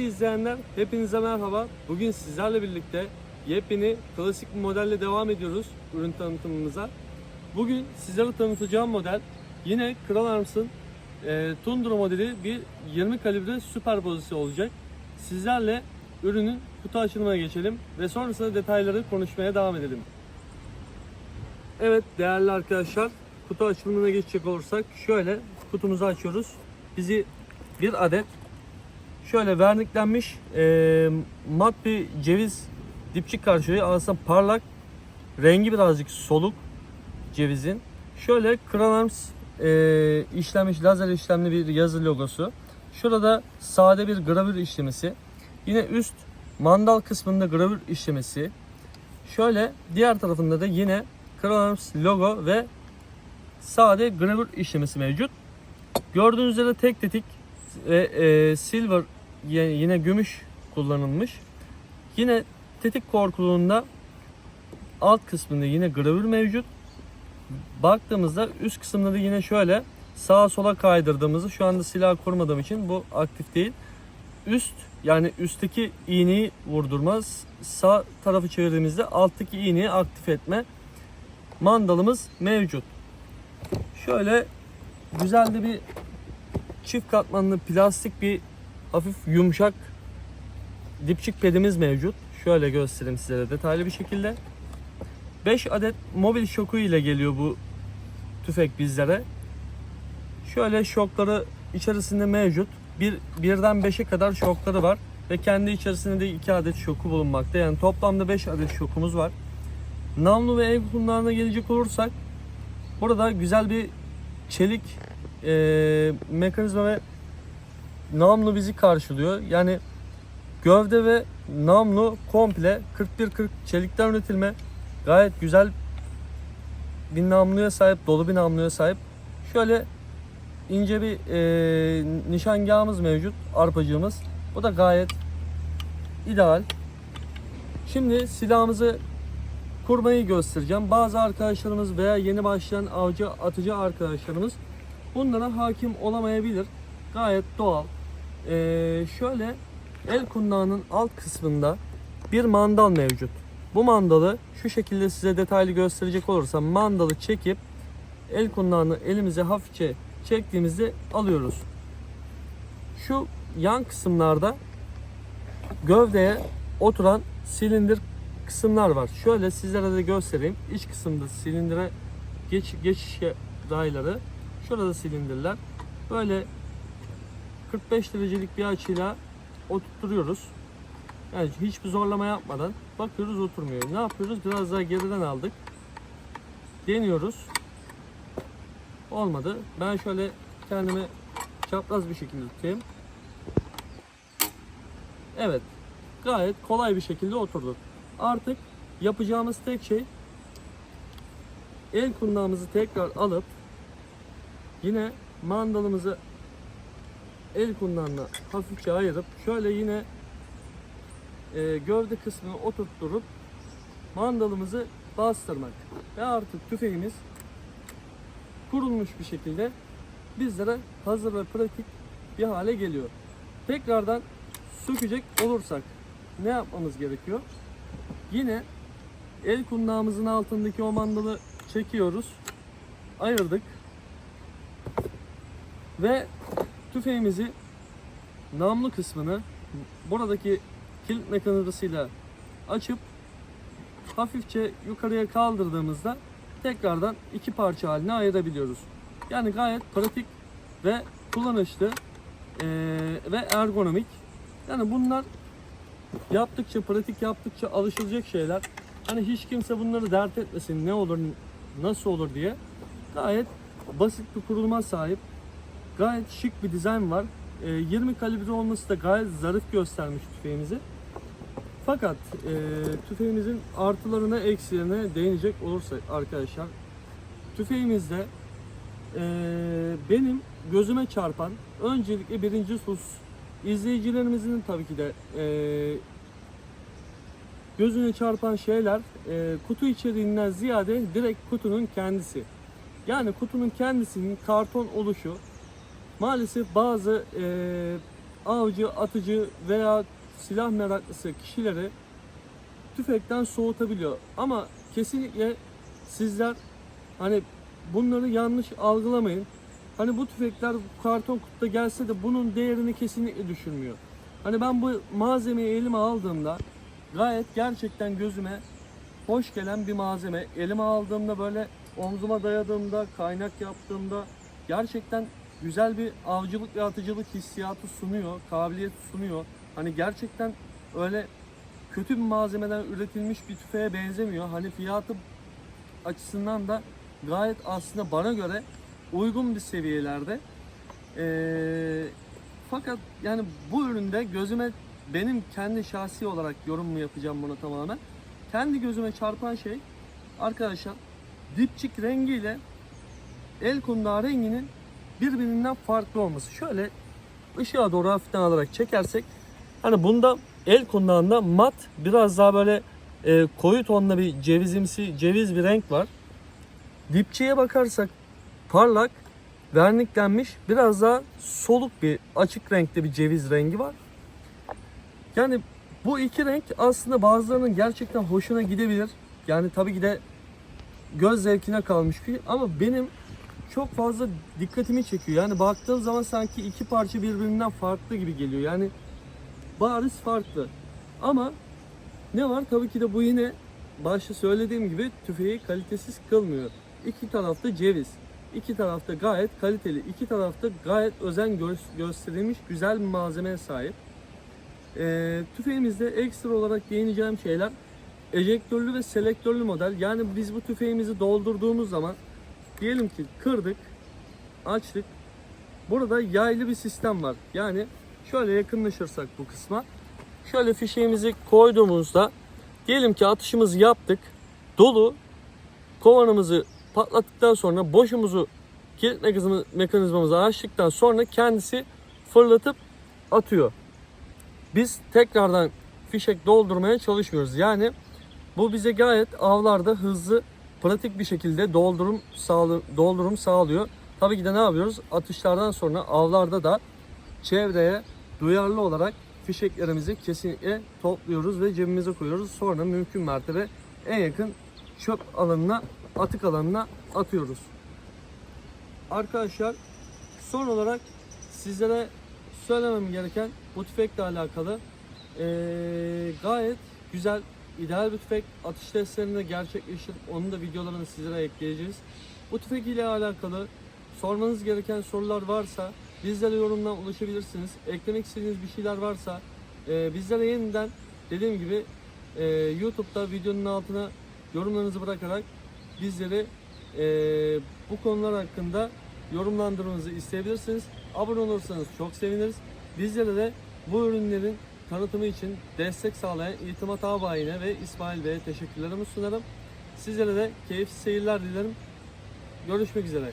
izleyenler, hepinize merhaba. Bugün sizlerle birlikte yepyeni klasik bir modelle devam ediyoruz ürün tanıtımımıza. Bugün sizlere tanıtacağım model yine Kral Arms'ın e, Tundra modeli bir 20 kalibre süper pozisi olacak. Sizlerle ürünün kutu açılımına geçelim ve sonrasında detayları konuşmaya devam edelim. Evet değerli arkadaşlar kutu açılımına geçecek olursak şöyle kutumuzu açıyoruz. Bizi bir adet şöyle verniklenmiş e, mat bir ceviz dipçik karşılıyor. Aslında parlak rengi birazcık soluk cevizin. Şöyle Crown Arms e, işlenmiş lazer işlemli bir yazı logosu. Şurada sade bir gravür işlemesi. Yine üst mandal kısmında gravür işlemesi. Şöyle diğer tarafında da yine Crown Arms logo ve sade gravür işlemesi mevcut. Gördüğünüz üzere tek tetik ve e, silver yine gümüş kullanılmış. Yine tetik korkuluğunda alt kısmında yine gravür mevcut. Baktığımızda üst kısımda da yine şöyle sağa sola kaydırdığımızı şu anda silah kurmadığım için bu aktif değil. Üst yani üstteki iğneyi vurdurmaz. Sağ tarafı çevirdiğimizde alttaki iğneyi aktif etme mandalımız mevcut. Şöyle güzel de bir çift katmanlı plastik bir hafif yumuşak dipçik pedimiz mevcut. Şöyle göstereyim size detaylı bir şekilde. 5 adet mobil şoku ile geliyor bu tüfek bizlere. Şöyle şokları içerisinde mevcut. Bir, birden 5'e kadar şokları var. Ve kendi içerisinde de 2 adet şoku bulunmakta. Yani toplamda 5 adet şokumuz var. Namlu ve ev kullanımına gelecek olursak burada güzel bir çelik e, mekanizma ve namlu bizi karşılıyor. Yani gövde ve namlu komple 41-40 çelikten üretilme. Gayet güzel bir namluya sahip, dolu bir namluya sahip. Şöyle ince bir e, nişangahımız mevcut, arpacığımız. Bu da gayet ideal. Şimdi silahımızı kurmayı göstereceğim. Bazı arkadaşlarımız veya yeni başlayan avcı atıcı arkadaşlarımız bunlara hakim olamayabilir. Gayet doğal. Ee, şöyle el kundağının alt kısmında bir mandal mevcut. Bu mandalı şu şekilde size detaylı gösterecek olursam mandalı çekip el kundağını elimize hafifçe çektiğimizde alıyoruz. Şu yan kısımlarda gövdeye oturan silindir kısımlar var. Şöyle sizlere de göstereyim. İç kısımda silindire geç, geçiş rayları. Şurada silindirler. Böyle 45 derecelik bir açıyla oturtuyoruz. Yani hiçbir zorlama yapmadan bakıyoruz oturmuyor. Ne yapıyoruz? Biraz daha geriden aldık. Deniyoruz. Olmadı. Ben şöyle kendimi çapraz bir şekilde tutayım. Evet. Gayet kolay bir şekilde oturdu. Artık yapacağımız tek şey el kundağımızı tekrar alıp yine mandalımızı el kundağına hafifçe ayırıp şöyle yine e, gövde kısmını oturtturup mandalımızı bastırmak ve artık tüfeğimiz kurulmuş bir şekilde bizlere hazır ve pratik bir hale geliyor. Tekrardan sökecek olursak ne yapmamız gerekiyor? Yine el kundağımızın altındaki o mandalı çekiyoruz. Ayırdık. Ve tüfeğimizi namlu kısmını buradaki kilit mekanizmasıyla açıp hafifçe yukarıya kaldırdığımızda tekrardan iki parça haline ayırabiliyoruz. Yani gayet pratik ve kullanışlı eee, ve ergonomik. Yani bunlar yaptıkça, pratik yaptıkça alışılacak şeyler. Hani hiç kimse bunları dert etmesin ne olur, nasıl olur diye. Gayet basit bir kuruluma sahip. Gayet şık bir dizayn var. Ee, 20 kalibre olması da gayet zarif göstermiş tüfeğimizi. Fakat e, tüfeğimizin artılarına, eksilerine değinecek olursak arkadaşlar. Tüfeğimizde e, benim gözüme çarpan öncelikle birinci sus izleyicilerimizin tabii ki de e, gözüne çarpan şeyler e, kutu içeriğinden ziyade direkt kutunun kendisi. Yani kutunun kendisinin karton oluşu maalesef bazı e, avcı, atıcı veya silah meraklısı kişileri tüfekten soğutabiliyor. Ama kesinlikle sizler hani bunları yanlış algılamayın. Hani bu tüfekler karton kutuda gelse de bunun değerini kesinlikle düşürmüyor. Hani ben bu malzemeyi elime aldığımda gayet gerçekten gözüme hoş gelen bir malzeme. Elime aldığımda böyle omzuma dayadığımda, kaynak yaptığımda gerçekten güzel bir avcılık ve atıcılık hissiyatı sunuyor, kabiliyet sunuyor. Hani gerçekten öyle kötü bir malzemeden üretilmiş bir tüfeğe benzemiyor. Hani fiyatı açısından da gayet aslında bana göre uygun bir seviyelerde. Ee, fakat yani bu üründe gözüme benim kendi şahsi olarak yorum mu yapacağım buna tamamen. Kendi gözüme çarpan şey arkadaşlar dipçik rengiyle el kundağı renginin birbirinden farklı olması. Şöyle ışığa doğru hafiften alarak çekersek hani bunda el kundağında mat biraz daha böyle e, koyu tonda bir cevizimsi ceviz bir renk var. Dipçiye bakarsak parlak verniklenmiş biraz daha soluk bir açık renkte bir ceviz rengi var. Yani bu iki renk aslında bazılarının gerçekten hoşuna gidebilir. Yani tabii ki de göz zevkine kalmış bir ama benim çok fazla dikkatimi çekiyor. Yani baktığım zaman sanki iki parça birbirinden farklı gibi geliyor. Yani bariz farklı. Ama ne var? Tabii ki de bu yine başta söylediğim gibi tüfeği kalitesiz kılmıyor. İki tarafta ceviz. İki tarafta gayet kaliteli. iki tarafta gayet özen gö- gösterilmiş güzel bir malzemeye sahip. Ee, tüfeğimizde ekstra olarak değineceğim şeyler ejektörlü ve selektörlü model. Yani biz bu tüfeğimizi doldurduğumuz zaman diyelim ki kırdık, açtık. Burada yaylı bir sistem var. Yani şöyle yakınlaşırsak bu kısma. Şöyle fişeğimizi koyduğumuzda diyelim ki atışımızı yaptık. Dolu kovanımızı patlattıktan sonra boşumuzu kilit mekanizma- mekanizmamızı açtıktan sonra kendisi fırlatıp atıyor. Biz tekrardan fişek doldurmaya çalışmıyoruz. Yani bu bize gayet avlarda hızlı, pratik bir şekilde doldurum sağlı, doldurum sağlıyor. Tabii ki de ne yapıyoruz? Atışlardan sonra avlarda da çevreye duyarlı olarak fişeklerimizi kesinlikle topluyoruz ve cebimize koyuyoruz. Sonra mümkün mertebe en yakın çöp alanına, atık alanına atıyoruz. Arkadaşlar son olarak sizlere söylemem gereken bu tüfekle alakalı eee, gayet güzel, ideal bir tüfek. Atış testlerini de gerçekleştirip onun da videolarını sizlere ekleyeceğiz. Bu tüfek ile alakalı sormanız gereken sorular varsa bizlere yorumdan ulaşabilirsiniz. Eklemek istediğiniz bir şeyler varsa eee, bizlere yeniden dediğim gibi eee, YouTube'da videonun altına yorumlarınızı bırakarak bizleri eee, bu konular hakkında yorumlandırmanızı isteyebilirsiniz. Abone olursanız çok seviniriz. Bizlere de bu ürünlerin tanıtımı için destek sağlayan İltimat Ağabayine ve İsmail Bey'e teşekkürlerimi sunarım. Sizlere de keyifli seyirler dilerim. Görüşmek üzere.